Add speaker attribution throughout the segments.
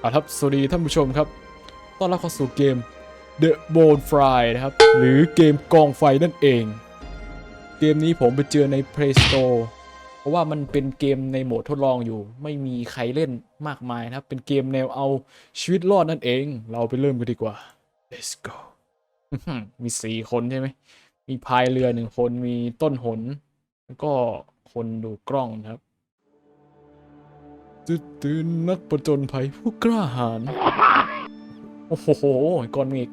Speaker 1: เอาครับสวัสดีท่านผู้ชมครับ ต้อนรับเข้าสู่เกม The Bone Fry นะครับ หรือเกมกองไฟนั่นเอง เกมนี้ผมไปเจอใน Play Store เพราะว่ามันเป็นเกมในโหมดทดลองอยู่ ไม่มีใครเล่นมากมายนะครับ เป็นเกมแนวเอาชีวิตรอดนั่นเอง เราไปเริ่มกันดีกว่า let's go มีสี่คนใช่ไหม มีพายเรือหนึ่งคน มีต้นหน แล้วก็คนดูกล้องนะครับ ตื่นตื่นนักประจนภัยผู้กล้าหาญ โอ้โหก้อนเมฆ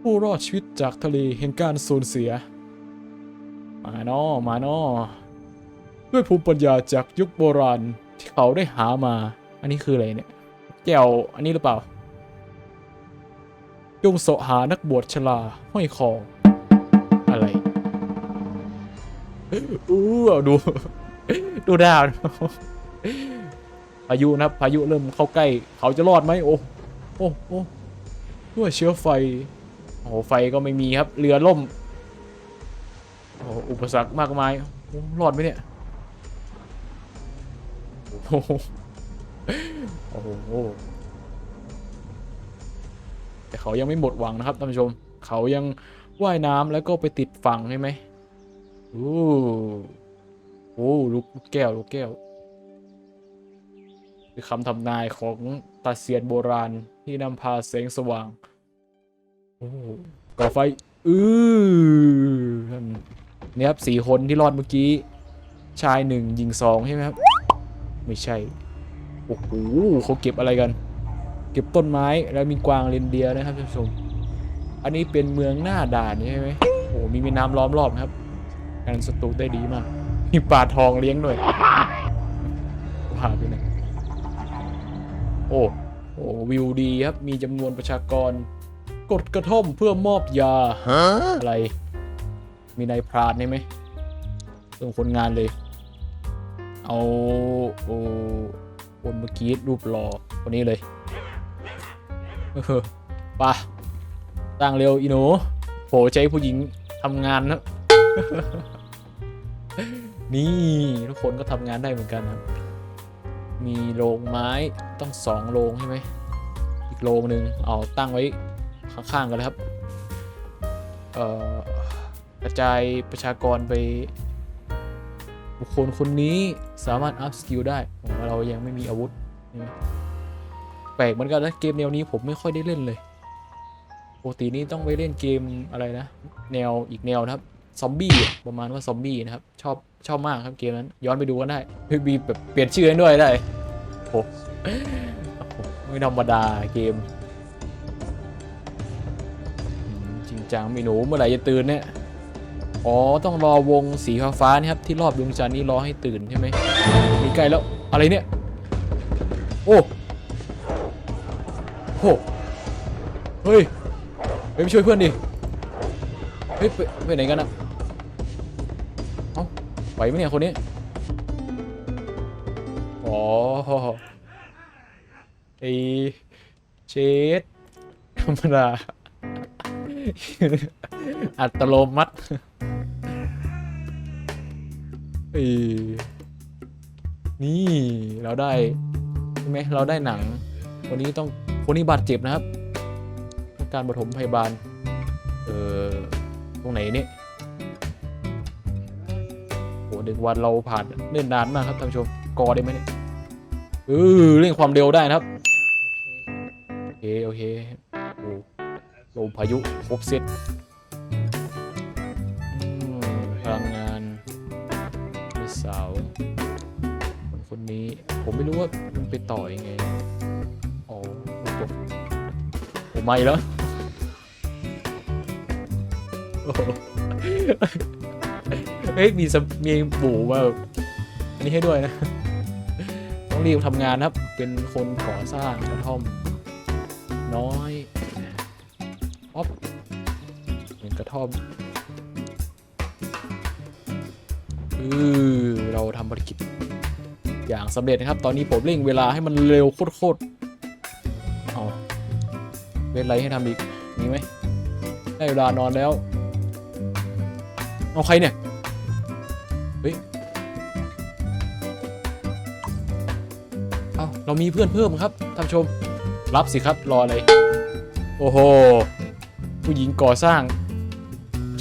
Speaker 1: ผู้รอดชีวิตจากทะเลแห่งการสูญเสีย มานอมาเนอด้วยภูมิปัญญาจากยุคโบราณที่เขาได้หามา อันนี้คืออะไรเนี่ยแก้วอันนี้หรือเปล่าจงเสหานักบวชชลาห้อยคอ อะไรอู้เอาดู ดูดาวพายุนะครับพายุเริ่มเข้าใกล้ เขาจะรอดไหมโอ้โอ้โอ้ด้วยเชื้อไฟโอ้ไฟก็ไม่มีครับ เรือล่มโอ้อุปสรรคมากมายโอ้รอดไหมเนี่ยโอ้โหโอ้โหแต่เขายังไม่หมดหวังนะครับท่านผู้ชม เขายังว่ายน้ำแล้วก็ไปติดฝั่งใช่ไหมโอ้ โอ้ลูกแก้ว ลูกแก้ว คือคำทำนายของตาเซียนโบราณที่นำพาแสงสว่าง โอ้ก่อไฟ อือเนี่ยครับสี่คนที่รอดเมื่อกี้ ชายหนึ่งหญิงสองใช่ไหมครับ ไม่ใช่ โอ้โหเขาเก็บอะไรกัน เก็บต้นไม้แล้วมีกวางเรนเดียร์นะครับท่านผู้ชม อันนี้เป็นเมืองหน้าด่านใช่ไหมโอ้มีแม่น้ำล้อมรอบครับ การสตูได้ดีมาก มีปลาทองเลี้ยงด้วยพาไปไหนโอ้โอ้วิวดีครับ มีจำนวนประชากร กดกระท่อมเพื่อมอบยา อะไร มีนายพรานได้ไหมส่งคนงานเลย เอาโอ้คนเมื่อกี้รูปหล่อคนนี้เลยเออไป่ะตั้งเร็วอีหนูโหใจผู้หญิงทำงานนะ นี่ทุกคนก็ทำงานได้เหมือนกันครับ มีโรงไม้ต้องสองโรงใช่ไหมอีกโรงหนึ่งเอาตั้งไว้ข้างๆกันเลยครับกระจายประชากรไป บุคคลคนนี้สามารถอัพสกิลได้ผมว่าเรายังไม่มีอาวุธแปลกเหมือนกันนะเกมแนวนี้ผมไม่ค่อยได้เล่นเลยปกตินี่ต้องไปเล่นเกมอะไรนะ แนวอีกแนวนะครับ ซอมบี้อะประมาณว่าซอมบี้นะครับ ชอบชอบมากครับเกมนั้น ย้อนไปดูกันได้มีแบบเปลี่ยนชื่อให้ด้วยได้โอ้โหไม่ธรรมดาเกมอืมจริงจังมีหนูเมื่อไหร่จะตื่นเนี่ยอ๋อต้องรอวงสีฟ้าๆนี่ครับ ที่รอบดวงจันทร์นี่รอให้ตื่นใช่ไหมมีใกล้แล้วอะไรเนี่ย โอ้โหเฮ้ยเฮ้ยไปช่วยเพื่อนดิเฮ้ยไปไปไหนกันอะเอ้า ไหวไหมเนี่ยคนนี้ อ๋อไอเชดธรรมดา อัตโนมัติอนี่เราได้ใช่ไหมเราได้หนังวันนี้ต้องคนนี้บาดเจ็บนะครับ การปฐมพยาบาล เออตรงไหนเนี่ย หนึ่งวันเราผ่านเนิ่นนานมากครับท่านผู้ชมกอได้ไหมเนี่ยเออเร่งความเร็วได้นะครับโอเคโอเคโอ้ลมพายุครบเซตพลังงานมีเสาวคนคนนี้ผมไม่รู้ว่ามันไปต่อยังไงอ๋อมันตกผมไม่แล้ว เฮ้ยมีมีบูมาอันนี้ให้ด้วยนะ ต้องรีบทำงานครับ เป็นคนก่อสร้างกระท่อม น้อยอ๊อฟเป็นกระท่อมอือเราทำภารกิจ อย่างสำเร็จนะครับ ตอนนี้ผมเร่งเวลาให้มันเร็วโคตรๆเอาเวทไรให้ทำอีกมีไหมได้เวลานอนแล้ว เอาใครเนี่ย เอาเรามีเพื่อนเพิ่มครับท่านชม รับสิครับรออะไร โอ้โห ผู้หญิงก่อสร้าง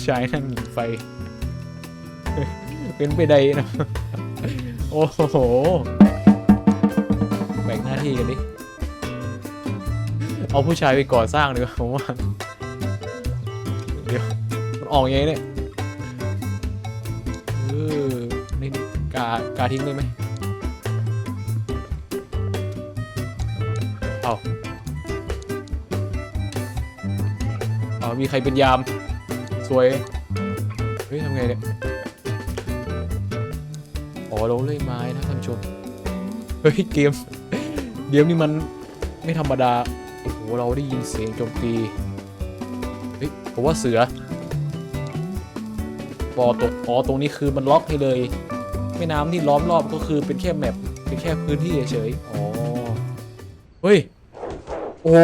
Speaker 1: ชายนั่งหิงไฟ เป็นไปได้นะ โอ้โห แบ่งหน้าที่กันดิ เอาผู้ชายไปก่อสร้างดีกว่าผมว่า เดี๋ยว มันออกยังไงเนี่ย เออนี่กากาทิ้งได้ไหม เอาเอามีใครเป็นยาม สวย เฮ้ยทำไงเนี่ยอ๋อเราเลื่อยไม้นะท่านชม เฮ้ยเกมเกมนี่มันไม่ธรรมดา โอ้โห เราได้ยินเสียงโจมตี เฮ้ยผมว่าเสือบอตกอ๋อตรงนี้คือมันล็อกให้เลย แม่น้ำที่ล้อมรอบก็คือเป็นแค่แมปเป็นแค่พื้นที่เฉยๆ อ๋อ เฮ้ย โอ้โห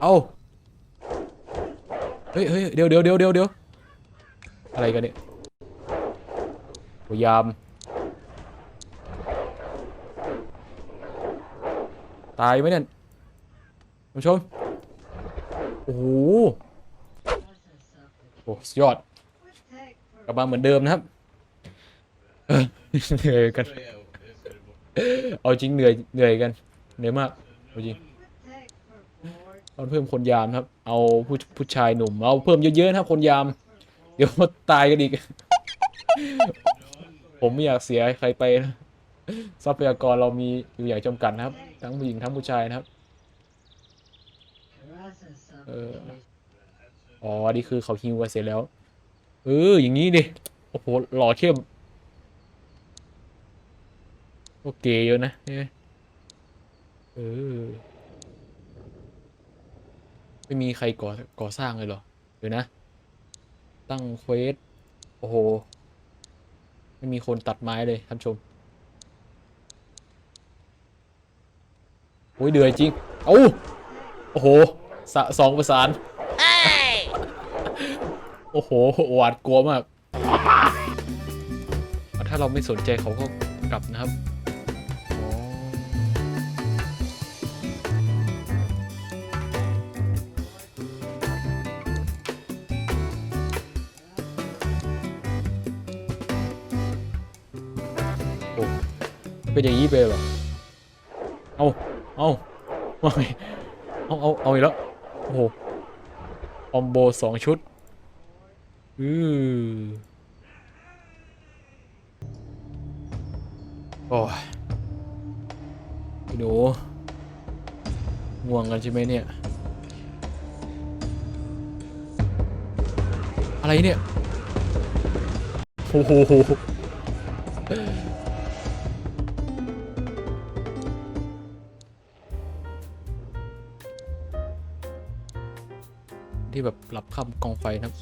Speaker 1: เอาเฮ้ยเฮ้ยเดี๋ยวเดี๋ยวเดี๋ยวเดี๋ยวเดี๋ยวอะไรกันเนี่ยพยายามตายไหมเนี่ยผู้ชม โอ้โหโอ้ยอด กลับมาเหมือนเดิมนะครับเหนื่อยกัน เอาจริงเหนื่อยเหนื่อยกัน เหนื่อยมากจริงเอาเพิ่มคนยามครับ เอาผู้ผู้ชายหนุ่ม เอาเพิ่มเยอะๆนะครับคนยาม เดี๋ยวตายกันอีก ผมไม่อยากเสียใครไปนะทรัพยากรเรามีอยู่อย่างจำกัดนะครับ ทั้งผู้หญิงทั้งผู้ชายนะครับ เออ อ๋อ นี่คือเขาฮิวกันเสร็จแล้ว เออ อย่างนี้ดิ โอ้โห หล่อเข้ม โอเคเยอะนะเนี่ย เออ ไม่มีใครก่อก่อสร้างเลยเหรอ เดี๋ยวนะ ตั้งเควส โอ้โห ไม่มีคนตัดไม้เลยท่านชม โอ้ยเดือยจริง เอ้าโอ้โหสะสองประสาน โอ้โห หวาดกลัวมาก ถ้าเราไม่สนใจเขาก็กลับนะครับ เป็นอย่างนี้ไปหรอเอาเอาว่าเอาเอาเอาอีกแล้วโอ้โหคอมโบสองชุดอือโอ้ยพี่หนูง่วงกันใช่ไหมเนี่ย อะไรเนี่ย โอ้โห ที่แบบหลับค่ำกองไฟนะครับ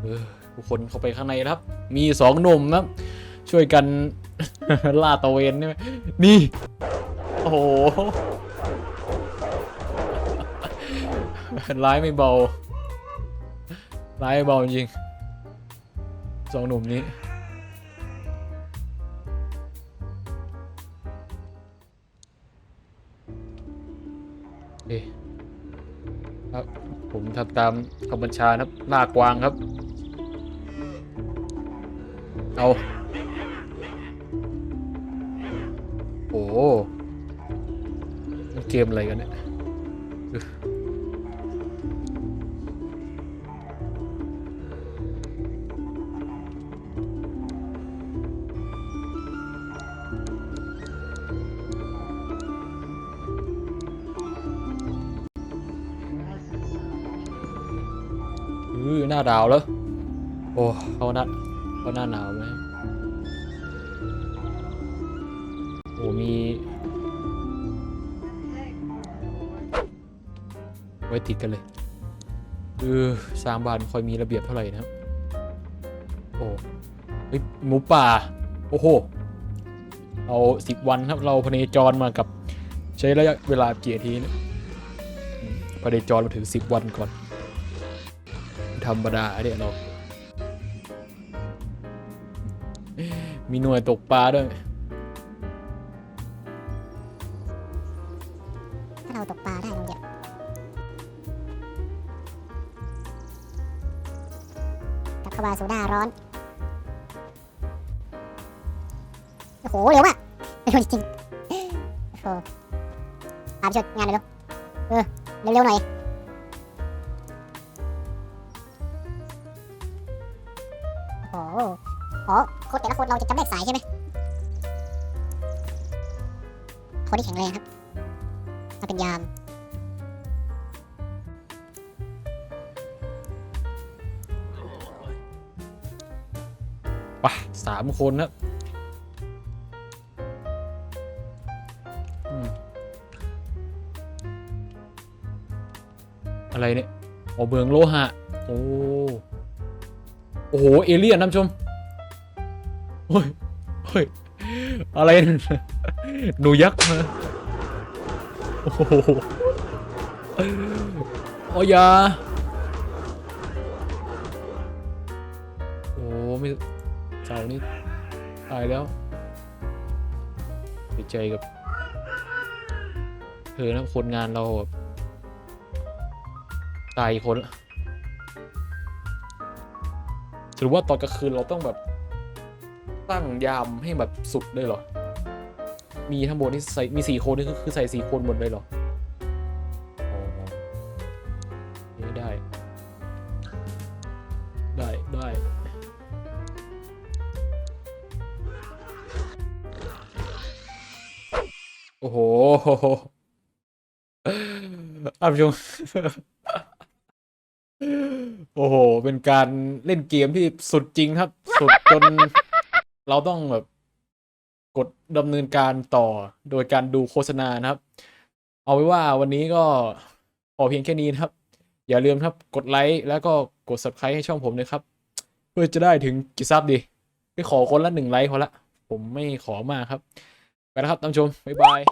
Speaker 1: เออทุกคนเข้าไปข้างในครับ มีสองหนุ่มนะช่วยกันล่าตะเวนใช่ไหมนี่ โอ้โหร้ายไม่เบา ร้ายเบาจริงสองหนุ่มนี้ เอ๊ะ ครับ ผมทำตามคำบัญชานะครับล่ากวางครับ เอา โอ้โหเกมอะไรกันเนี่ย อือหน้าดาวแล้ว โอ้เขาหน้าเขาหน้าหนาวไหมโอ้มีไว้ติดกันเลยเออสางบ้านคอยมีระเบียบเท่าไหร่นะครับโอ้เฮ้ยหมูป่า โอ้โหเอาสิบวันครับ เราพเนจรมากับ ใช้ระยะเวลากี่นาทีนะอืมพเนจรมาถึงสิบวันก่อน ธรรมดาเนี่ยเนาะมีหน่วยตกปลาด้วย ถ
Speaker 2: ้าเราตกปลาได้เราเยอะกับขวาโซดาร้อน โอ้โห เร็วอะเร็วจริงโอ้โหอาบชดงานเลยลูกเออ เร็วๆหน่อย โอ้โหอ๋อโค้ดแต่ละคนเราจะจำเลขสายใช่ไหมคนที่แข็งแรงครับมาเป็นยาม
Speaker 1: ไปสามคนครับอืมอะไรเนี่ยโอเบืองโลหะ โอ้ โอ้โห เอเลี่ยนน้ำชมโอ้ยโอ้ยอะไร หนูยักษ์มาโอ้โหโอ้ยาโอ้ไม่เสานี้ตายแล้วเสียใจกับเธอนะคนงานเรา ตายอีคนละ หรือว่าตอนกลางคืนเราต้องแบบตั้งยามให้แบบสุดเลยเหรอ มีทั้งหมดนี่ใส่มีสี่คนนี่คือคือใส่สี่คนหมดเลยเหรออ๋อได้ ได้ได้โอ้โหท่านผู้ชมโอ้โห เป็นการเล่นเกมที่สุดจริงครับ สุดจนเราต้องแบบกดดำเนินการต่อโดยการดูโฆษณานะครับ เอาไว้ว่าวันนี้ก็พอเพียงแค่นี้นะครับ อย่าลืมครับกดไลค์แล้วก็กด subscribe ให้ช่องผมนะครับ เพื่อจะได้ถึงกี่ซับดีไปขอคนละหนึ่งไลค์พอละ ผมไม่ขอมากครับ ไปแล้วครับท่านผู้ชม บ๊ายบาย